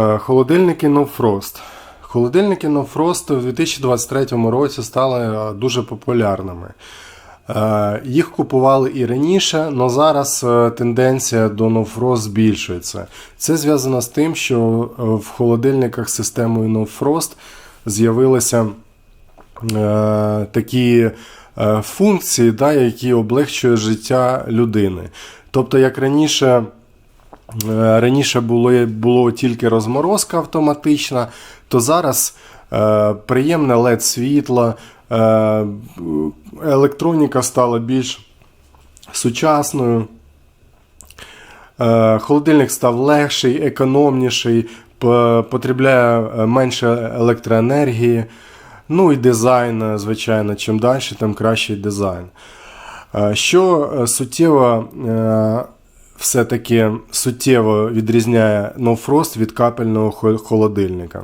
Е, Холодильники No Frost. Холодильники No Frost у 2023 році стали е, дуже популярними. Е, Їх купували і раніше, але зараз тенденція до No Frost збільшується. Це зв'язано з тим, що в холодильниках з системою No Frost з'явилися такі функції, які облегчують життя людини. Тобто, як раніше. Е, Раніше було, було тільки розморозка автоматична, то зараз е, приємне LED світло, е, електроніка стала більш сучасною. Е, холодильник став легший, економніший, потребляє е, менше електроенергії. Ну і дизайн, е, звичайно, чим далі, тим кращий дизайн. Що суттєво все-таки суттєво відрізняє No Frost від капельного холодильника?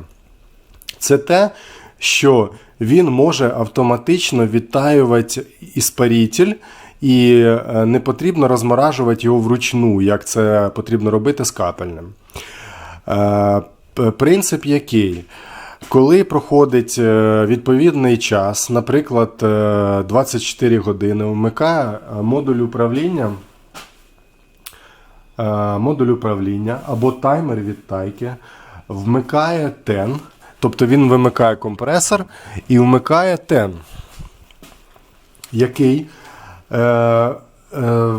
Це те, що він може автоматично відтаювати іспаритель, і е, не потрібно розморажувати його вручну, як це потрібно робити з капельним. Е, Принцип який? Коли проходить е, відповідний час, наприклад, е, 24 години, вмикає модуль управління, модуль управління або таймер відтайки, вмикає тен, тобто він вимикає компресор і вмикає тен, який, е, е,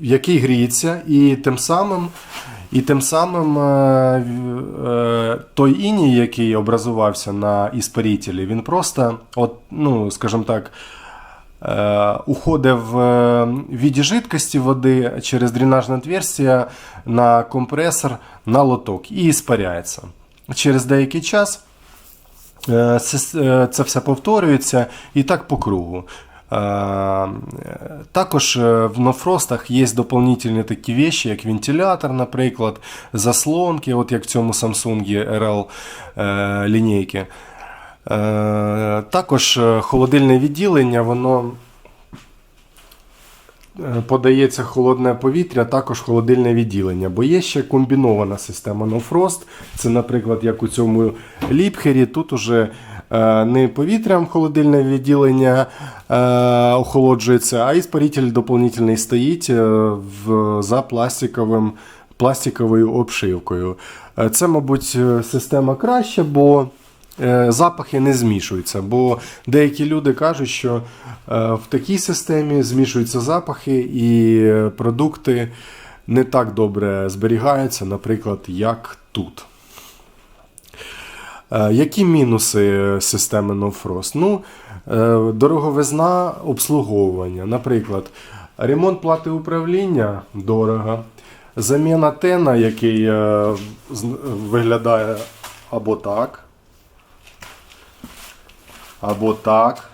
який гріється, і тим самим. І тим самим е, е, той іній, який образувався на іспарителі, він просто, от, ну, скажімо так, е, уходить в е, віді жидкості води через дренажне отверстие на компресор, на лоток і іспаряється. Через деякий час е, це все повторюється і так по кругу. Також в нофростах є доповнительні такі вещі, як вентилятор, наприклад, заслонки, от як в цьому Samsung RL лінійки. Е, Також е, холодильне відділення, воно е, подається холодне повітря, також холодильне відділення, бо є ще комбінована система No Frost. Це, наприклад, як у цьому ліпхері, тут уже не повітрям холодильне відділення охолоджується, а іспаритель доповнительний стоїть за пластиковим, пластиковою обшивкою. Це, мабуть, система краща, бо запахи не змішуються. Бо деякі люди кажуть, що е, в такій системі змішуються запахи і е, продукти не так добре зберігаються, наприклад, як тут. Е, Які мінуси системи No Frost? Ну, е, дороговизна обслуговування. Наприклад, ремонт плати управління дорого. Заміна тена, який е, виглядає або так, або так.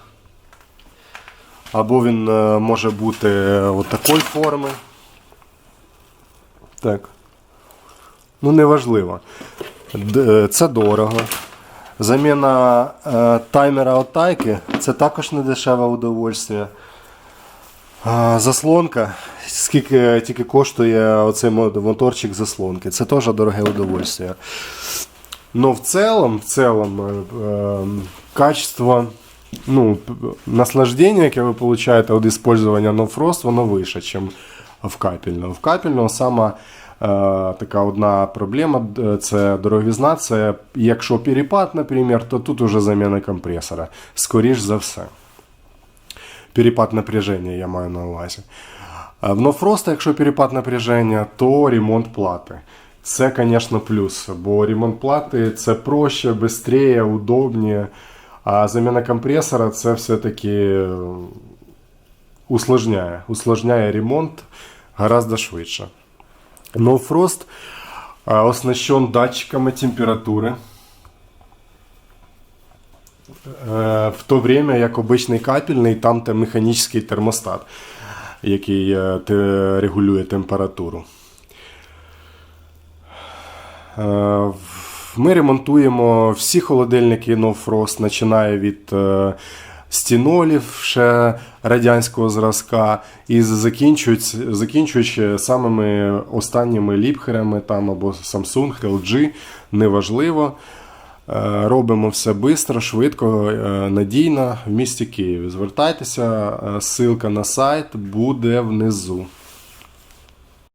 Або він е, може бути от такої форми. Так. Ну, неважливо. Е, Це дорого. Заміна е, таймера отайки це також не дешеве удовольствие. Заслонка. Скільки тільки коштує оцей мо- моторчик заслонки. Це теж дороге удовольствие. Но в целом, в целом э, э, качество, ну, п- наслаждение, яке ви получаєте від использования No Frost, воно вище, ніж в капельного. В капельного сама е, така одна проблема д- це дороговізна. Це якщо перепад, наприклад, то тут уже заміна компресора. Скоріш за все. Перепад напряження я маю на увазі. А В No Frost, якщо перепад напряження, то ремонт плати. Це, звісно, плюс, бо ремонт плати це проще, швидше, удобніше. А заміна компресора це все-таки е, усложняє. Усложняє ремонт гораздо швидше. Frost е, оснащен датчиками температури. Е, В то время, як обичний капельний, там механічний термостат, який регулює температуру. Е, Ми ремонтуємо всі холодильники No Frost, починає від е, стінолів ще радянського зразка, і закінчують, закінчуючи самими останніми ліпхерами там або Samsung, LG, неважливо. Е, Робимо все швидко, швидко, надійно в місті Києві. Звертайтеся, ссылка на сайт буде внизу.